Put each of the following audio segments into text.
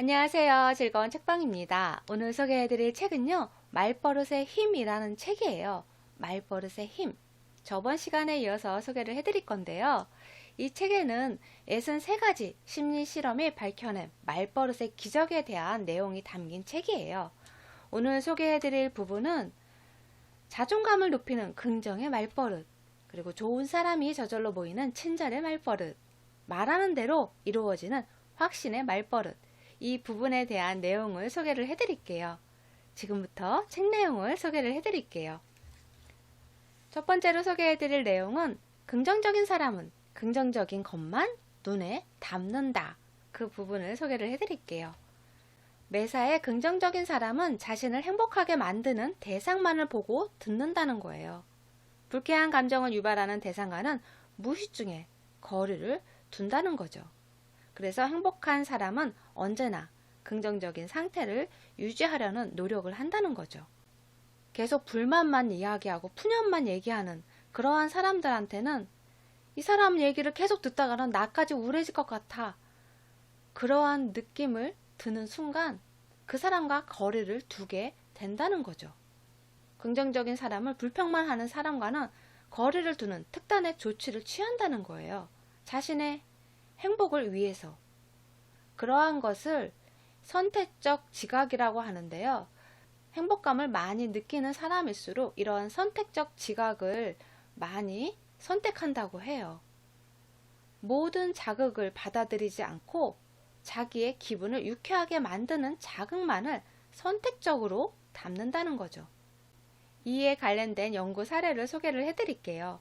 안녕하세요. 즐거운 책방입니다. 오늘 소개해드릴 책은요, 말버릇의 힘이라는 책이에요. 말버릇의 힘. 저번 시간에 이어서 소개를 해드릴 건데요. 이 책에는 63가지 심리 실험이 밝혀낸 말버릇의 기적에 대한 내용이 담긴 책이에요. 오늘 소개해드릴 부분은 자존감을 높이는 긍정의 말버릇, 그리고 좋은 사람이 저절로 보이는 친절의 말버릇, 말하는 대로 이루어지는 확신의 말버릇, 이 부분에 대한 내용을 소개를 해드릴게요. 지금부터 책 내용을 소개를 해드릴게요. 첫 번째로 소개해드릴 내용은 긍정적인 사람은 긍정적인 것만 눈에 담는다. 그 부분을 소개를 해드릴게요. 매사에 긍정적인 사람은 자신을 행복하게 만드는 대상만을 보고 듣는다는 거예요. 불쾌한 감정을 유발하는 대상과는 무의식 중에 거리를 둔다는 거죠. 그래서 행복한 사람은 언제나 긍정적인 상태를 유지하려는 노력을 한다는 거죠. 계속 불만만 이야기하고 푸념만 얘기하는 그러한 사람들한테는 이 사람 얘기를 계속 듣다가는 나까지 우울해질 것 같아. 그러한 느낌을 드는 순간 그 사람과 거리를 두게 된다는 거죠. 긍정적인 사람을 불평만 하는 사람과는 거리를 두는 특단의 조치를 취한다는 거예요. 자신의 행복을 위해서. 그러한 것을 선택적 지각이라고 하는데요. 행복감을 많이 느끼는 사람일수록 이러한 선택적 지각을 많이 선택한다고 해요. 모든 자극을 받아들이지 않고 자기의 기분을 유쾌하게 만드는 자극만을 선택적으로 담는다는 거죠. 이에 관련된 연구 사례를 소개를 해드릴게요.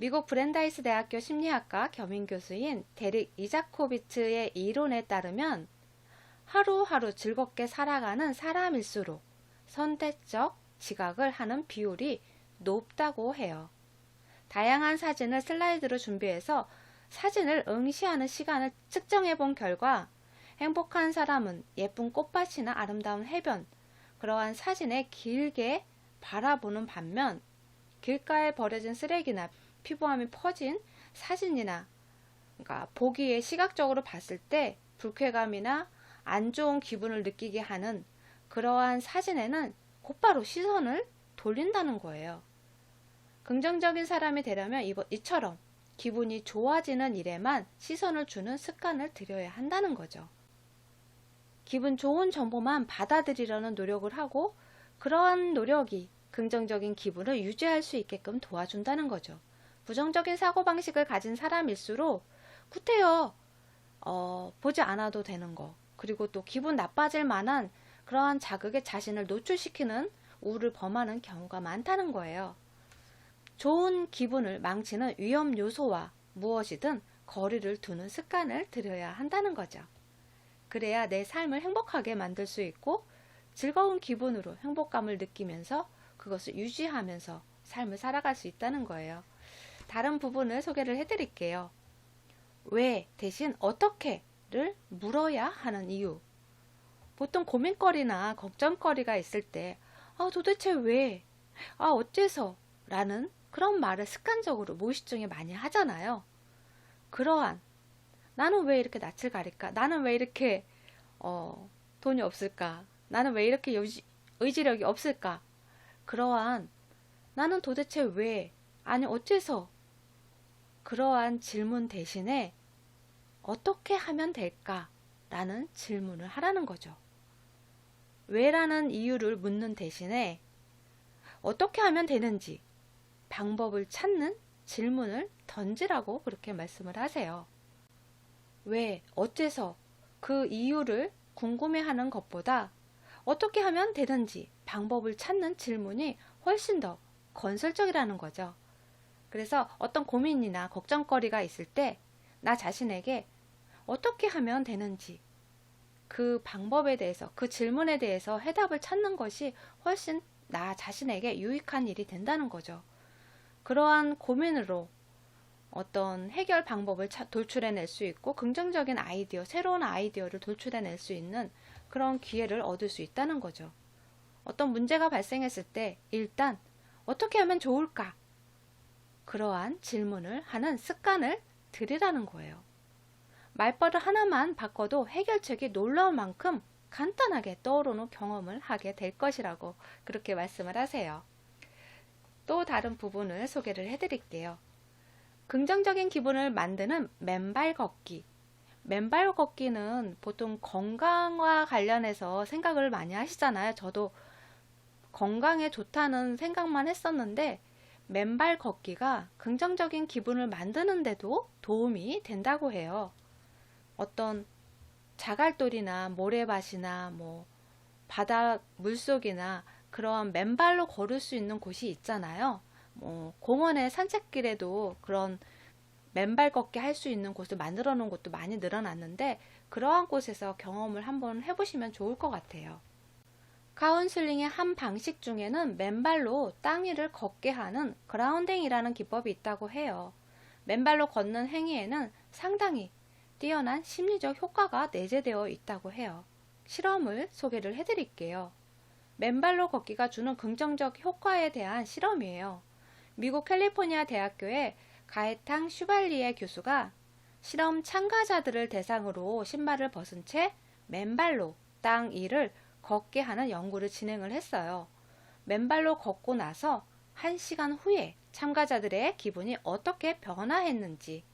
미국 브랜다이스 대학교 심리학과 겸임 교수인 데릭 이자코비츠의 이론에 따르면 하루하루 즐겁게 살아가는 사람일수록 선택적 지각을 하는 비율이 높다고 해요. 다양한 사진을 슬라이드로 준비해서 사진을 응시하는 시간을 측정해 본 결과 행복한 사람은 예쁜 꽃밭이나 아름다운 해변, 그러한 사진에 길게 바라보는 반면 길가에 버려진 쓰레기나 피부암이 퍼진 사진이나 그러니까 보기에 시각적으로 봤을 때 불쾌감이나 안 좋은 기분을 느끼게 하는 그러한 사진에는 곧바로 시선을 돌린다는 거예요. 긍정적인 사람이 되려면 이처럼 기분이 좋아지는 일에만 시선을 주는 습관을 들여야 한다는 거죠. 기분 좋은 정보만 받아들이려는 노력을 하고 그러한 노력이 긍정적인 기분을 유지할 수 있게끔 도와준다는 거죠. 부정적인 사고방식을 가진 사람일수록 구태여 어, 보지 않아도 되는 거 그리고 또 기분 나빠질 만한 그러한 자극에 자신을 노출시키는 우를 범하는 경우가 많다는 거예요. 좋은 기분을 망치는 위험 요소와 무엇이든 거리를 두는 습관을 들여야 한다는 거죠. 그래야 내 삶을 행복하게 만들 수 있고 즐거운 기분으로 행복감을 느끼면서 그것을 유지하면서 삶을 살아갈 수 있다는 거예요. 다른 부분을 소개를 해드릴게요. 왜 대신 어떻게를 물어야 하는 이유. 보통 고민거리나 걱정거리가 있을 때, 아, 도대체 왜? 아, 어째서? 라는 그런 말을 습관적으로 무의식 중에 많이 하잖아요. 그러한, 나는 왜 이렇게 낯을 가릴까? 나는 왜 이렇게, 어, 돈이 없을까? 나는 왜 이렇게 의지, 의지력이 없을까? 그러한, 나는 도대체 왜, 아니, 어째서 그러한 질문 대신에 어떻게 하면 될까? 라는 질문을 하라는 거죠. 왜라는 이유를 묻는 대신에 어떻게 하면 되는지 방법을 찾는 질문을 던지라고 그렇게 말씀을 하세요. 왜, 어째서 그 이유를 궁금해하는 것보다 어떻게 하면 되는지 방법을 찾는 질문이 훨씬 더 건설적이라는 거죠. 그래서 어떤 고민이나 걱정거리가 있을 때 나 자신에게 어떻게 하면 되는지 그 방법에 대해서 그 질문에 대해서 해답을 찾는 것이 훨씬 나 자신에게 유익한 일이 된다는 거죠. 그러한 고민으로 어떤 해결 방법을 돌출해낼 수 있고 긍정적인 아이디어, 새로운 아이디어를 돌출해낼 수 있는 그런 기회를 얻을 수 있다는 거죠. 어떤 문제가 발생했을 때 일단 어떻게 하면 좋을까? 그러한 질문을 하는 습관을 들이라는 거예요. 말버릇 하나만 바꿔도 해결책이 놀라울 만큼 간단하게 떠오르는 경험을 하게 될 것이라고 그렇게 말씀을 하세요. 또 다른 부분을 소개를 해드릴게요. 긍정적인 기분을 만드는 맨발 걷기. 맨발 걷기는 보통 건강과 관련해서 생각을 많이 하시잖아요. 저도 건강에 좋다는 생각만 했었는데 맨발 걷기가 긍정적인 기분을 만드는데도 도움이 된다고 해요. 어떤 자갈돌이나 모래밭이나 뭐 바다 물속이나 그런 맨발로 걸을 수 있는 곳이 있잖아요. 뭐 공원의 산책길에도 그런 맨발 걷기 할 수 있는 곳을 만들어 놓은 곳도 많이 늘어났는데 그러한 곳에서 경험을 한번 해보시면 좋을 것 같아요. 카운슬링의 한 방식 중에는 맨발로 땅 위를 걷게 하는 그라운딩이라는 기법이 있다고 해요. 맨발로 걷는 행위에는 상당히 뛰어난 심리적 효과가 내재되어 있다고 해요. 실험을 소개를 해드릴게요. 맨발로 걷기가 주는 긍정적 효과에 대한 실험이에요. 미국 캘리포니아 대학교의 가에탕 슈발리에 교수가 실험 참가자들을 대상으로 신발을 벗은 채 맨발로 땅 위를 걷게 하는 연구를 진행을 했어요. 맨발로 걷고 나서 1시간 후에 참가자들의 기분이 어떻게 변화했는지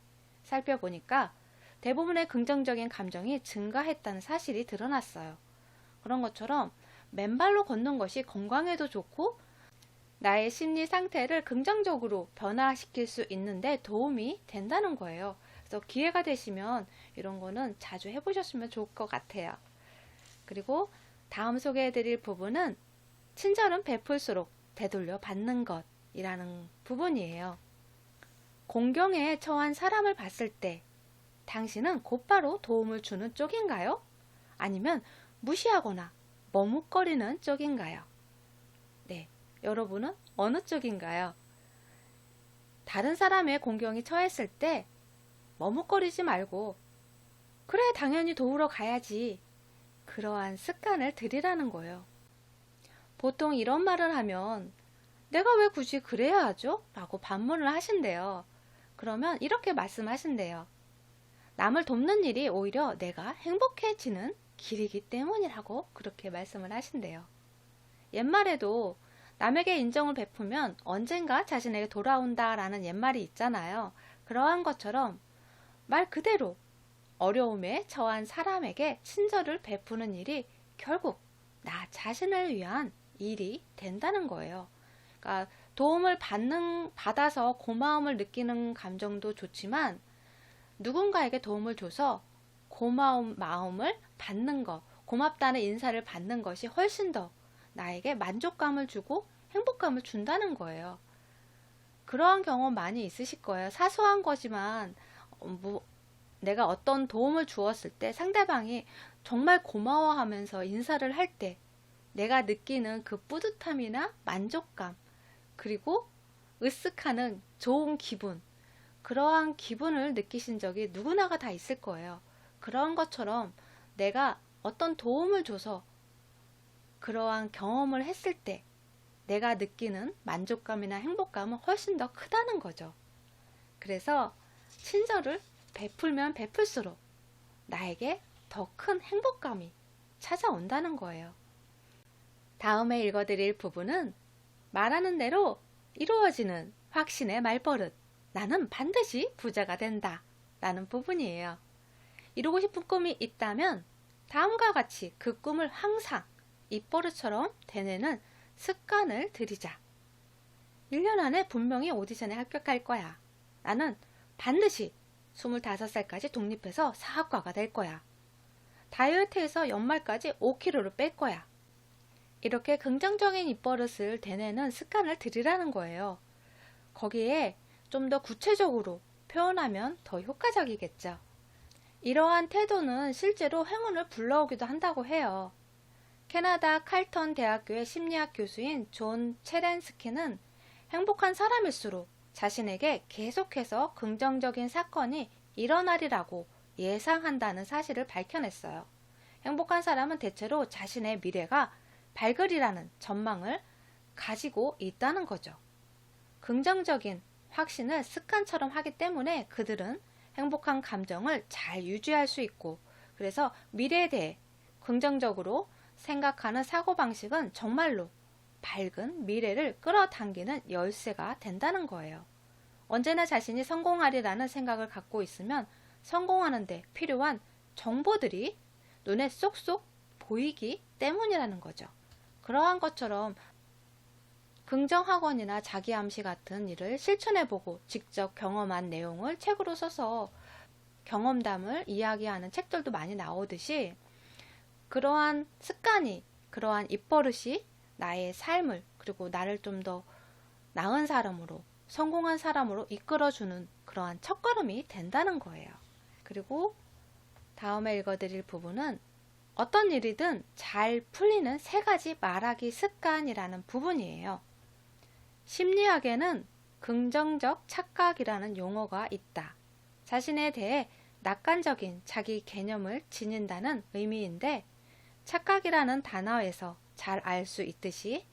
살펴보니까 대부분의 긍정적인 감정이 증가했다는 사실이 드러났어요. 그런 것처럼 맨발로 걷는 것이 건강에도 좋고 나의 심리 상태를 긍정적으로 변화시킬 수 있는데 도움이 된다는 거예요. 그래서 기회가 되시면 이런 거는 자주 해보셨으면 좋을 것 같아요. 그리고 다음 소개해드릴 부분은 친절은 베풀수록 되돌려 받는 것이라는 부분이에요. 공경에 처한 사람을 봤을 때 당신은 곧바로 도움을 주는 쪽인가요? 아니면 무시하거나 머뭇거리는 쪽인가요? 네, 여러분은 어느 쪽인가요? 다른 사람의 공경이 처했을 때 머뭇거리지 말고 그래 당연히 도우러 가야지 그러한 습관을 들이라는 거예요. 보통 이런 말을 하면 내가 왜 굳이 그래야 하죠? 라고 반문을 하신대요. 그러면 이렇게 말씀하신대요. 남을 돕는 일이 오히려 내가 행복해지는 길이기 때문이라고 그렇게 말씀을 하신대요. 옛말에도 남에게 인정을 베푸면 언젠가 자신에게 돌아온다 라는 옛말이 있잖아요. 그러한 것처럼 말 그대로 어려움에 처한 사람에게 친절을 베푸는 일이 결국 나 자신을 위한 일이 된다는 거예요. 그러니까 도움을 받는, 받아서 고마움을 느끼는 감정도 좋지만 누군가에게 도움을 줘서 고마운 마음을 받는 것, 고맙다는 인사를 받는 것이 훨씬 더 나에게 만족감을 주고 행복감을 준다는 거예요. 그러한 경험 많이 있으실 거예요. 사소한 거지만, 뭐, 내가 어떤 도움을 주었을 때 상대방이 정말 고마워하면서 인사를 할 때 내가 느끼는 그 뿌듯함이나 만족감, 그리고 으쓱하는 좋은 기분, 그러한 기분을 느끼신 적이 누구나가 다 있을 거예요. 그러한 것처럼 내가 어떤 도움을 줘서 그러한 경험을 했을 때 내가 느끼는 만족감이나 행복감은 훨씬 더 크다는 거죠. 그래서 친절을 베풀면 베풀수록 나에게 더 큰 행복감이 찾아온다는 거예요. 다음에 읽어드릴 부분은 말하는 대로 이루어지는 확신의 말버릇. 나는 반드시 부자가 된다. 라는 부분이에요. 이루고 싶은 꿈이 있다면 다음과 같이 그 꿈을 항상 입버릇처럼 되뇌는 습관을 들이자. 1년 안에 분명히 오디션에 합격할 거야. 나는 반드시 25살까지 독립해서 사학과가 될 거야. 다이어트에서 연말까지 5kg를 뺄 거야. 이렇게 긍정적인 입버릇을 되뇌는 습관을 들이라는 거예요. 거기에 좀 더 구체적으로 표현하면 더 효과적이겠죠. 이러한 태도는 실제로 행운을 불러오기도 한다고 해요. 캐나다 칼턴 대학교의 심리학 교수인 존 체렌스키는 행복한 사람일수록 자신에게 계속해서 긍정적인 사건이 일어나리라고 예상한다는 사실을 밝혀냈어요. 행복한 사람은 대체로 자신의 미래가 밝으리라는 전망을 가지고 있다는 거죠. 긍정적인 확신을 습관처럼 하기 때문에 그들은 행복한 감정을 잘 유지할 수 있고 그래서 미래에 대해 긍정적으로 생각하는 사고방식은 정말로 밝은 미래를 끌어당기는 열쇠가 된다는 거예요. 언제나 자신이 성공하리라는 생각을 갖고 있으면 성공하는데 필요한 정보들이 눈에 쏙쏙 보이기 때문이라는 거죠. 그러한 것처럼 긍정학원이나 자기암시 같은 일을 실천해보고 직접 경험한 내용을 책으로 써서 경험담을 이야기하는 책들도 많이 나오듯이 그러한 습관이, 그러한 입버릇이 나의 삶을 그리고 나를 좀 더 나은 사람으로, 성공한 사람으로 이끌어주는 그러한 첫걸음이 된다는 거예요. 그리고 다음에 읽어드릴 부분은 어떤 일이든 잘 풀리는 세 가지 말하기 습관이라는 부분이에요. 심리학에는 긍정적 착각이라는 용어가 있다. 자신에 대해 낙관적인 자기 개념을 지닌다는 의미인데 착각이라는 단어에서 잘 알 수 있듯이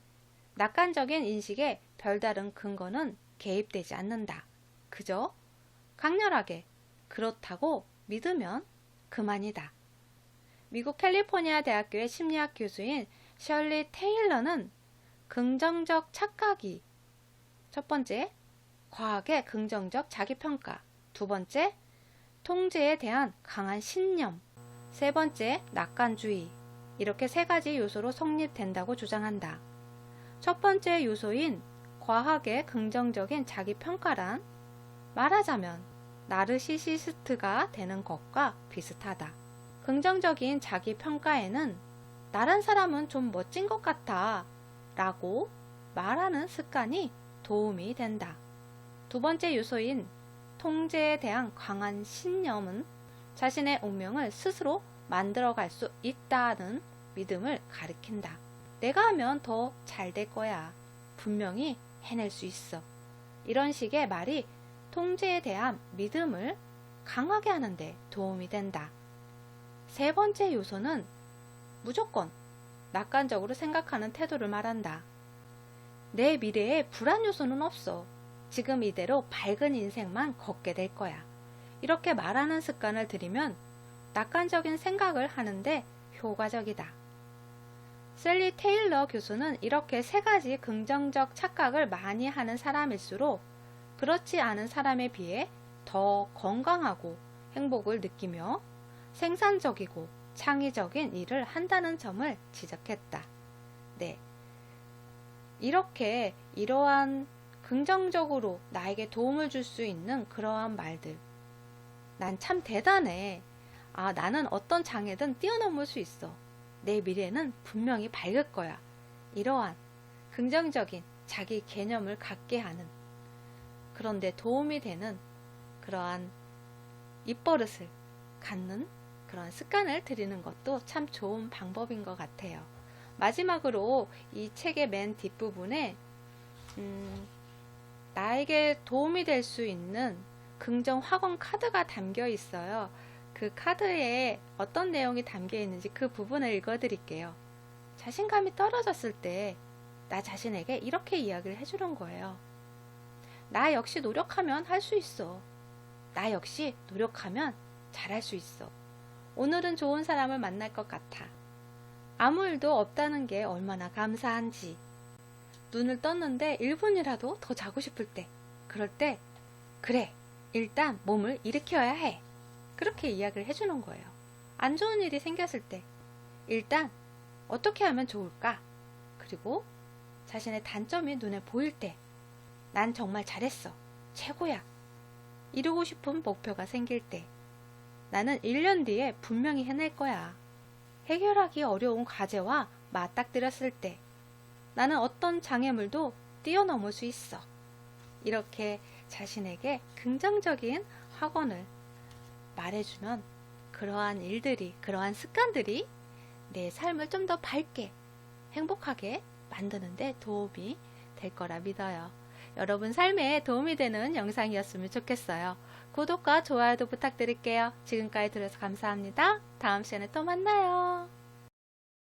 낙관적인 인식에 별다른 근거는 개입되지 않는다. 그저 강렬하게 그렇다고 믿으면 그만이다. 미국 캘리포니아 대학교의 심리학 교수인 셜리 테일러는 긍정적 착각이 첫 번째, 과학의 긍정적 자기평가. 두 번째, 통제에 대한 강한 신념. 세 번째, 낙관주의. 이렇게 세 가지 요소로 성립된다고 주장한다. 첫 번째 요소인 과학의 긍정적인 자기 평가란 말하자면 나르시시스트가 되는 것과 비슷하다. 긍정적인 자기 평가에는 다른 사람은 좀 멋진 것 같아 라고 말하는 습관이 도움이 된다. 두 번째 요소인 통제에 대한 강한 신념은 자신의 운명을 스스로 만들어갈 수 있다는 믿음을 가리킨다. 내가 하면 더 잘 될 거야. 분명히 해낼 수 있어. 이런 식의 말이 통제에 대한 믿음을 강하게 하는데 도움이 된다. 세 번째 요소는 무조건 낙관적으로 생각하는 태도를 말한다. 내 미래에 불안 요소는 없어. 지금 이대로 밝은 인생만 걷게 될 거야. 이렇게 말하는 습관을 들이면 낙관적인 생각을 하는데 효과적이다. 셀리 테일러 교수는 이렇게 세 가지 긍정적 착각을 많이 하는 사람일수록 그렇지 않은 사람에 비해 더 건강하고 행복을 느끼며 생산적이고 창의적인 일을 한다는 점을 지적했다. 네. 이렇게 이러한 긍정적으로 나에게 도움을 줄 수 있는 그러한 말들. 난 참 대단해. 아, 나는 어떤 장애든 뛰어넘을 수 있어. 내 미래는 분명히 밝을 거야. 이러한 긍정적인 자기 개념을 갖게 하는 그런데 도움이 되는 그러한 입버릇을 갖는 그런 습관을 들이는 것도 참 좋은 방법인 것 같아요. 마지막으로 이 책의 맨 뒷부분에 음, 나에게 도움이 될 수 있는 긍정 학원 카드가 담겨 있어요. 그 카드에 어떤 내용이 담겨 있는지 그 부분을 읽어 드릴게요. 자신감이 떨어졌을 때 나 자신에게 이렇게 이야기를 해주는 거예요. 나 역시 노력하면 할 수 있어. 나 역시 노력하면 잘할 수 있어. 오늘은 좋은 사람을 만날 것 같아. 아무 일도 없다는 게 얼마나 감사한지. 눈을 떴는데 1분이라도 더 자고 싶을 때, 그럴 때, 그래, 일단 몸을 일으켜야 해. 그렇게 이야기를 해주는 거예요. 안 좋은 일이 생겼을 때, 일단 어떻게 하면 좋을까? 그리고 자신의 단점이 눈에 보일 때, 난 정말 잘했어. 최고야. 이루고 싶은 목표가 생길 때, 나는 1년 뒤에 분명히 해낼 거야. 해결하기 어려운 과제와 맞닥뜨렸을 때, 나는 어떤 장애물도 뛰어넘을 수 있어. 이렇게 자신에게 긍정적인 학원을 말해주면 그러한 일들이, 그러한 습관들이 내 삶을 좀 더 밝게, 행복하게 만드는데 도움이 될 거라 믿어요. 여러분 삶에 도움이 되는 영상이었으면 좋겠어요. 구독과 좋아요도 부탁드릴게요. 지금까지 들어서 감사합니다. 다음 시간에 또 만나요.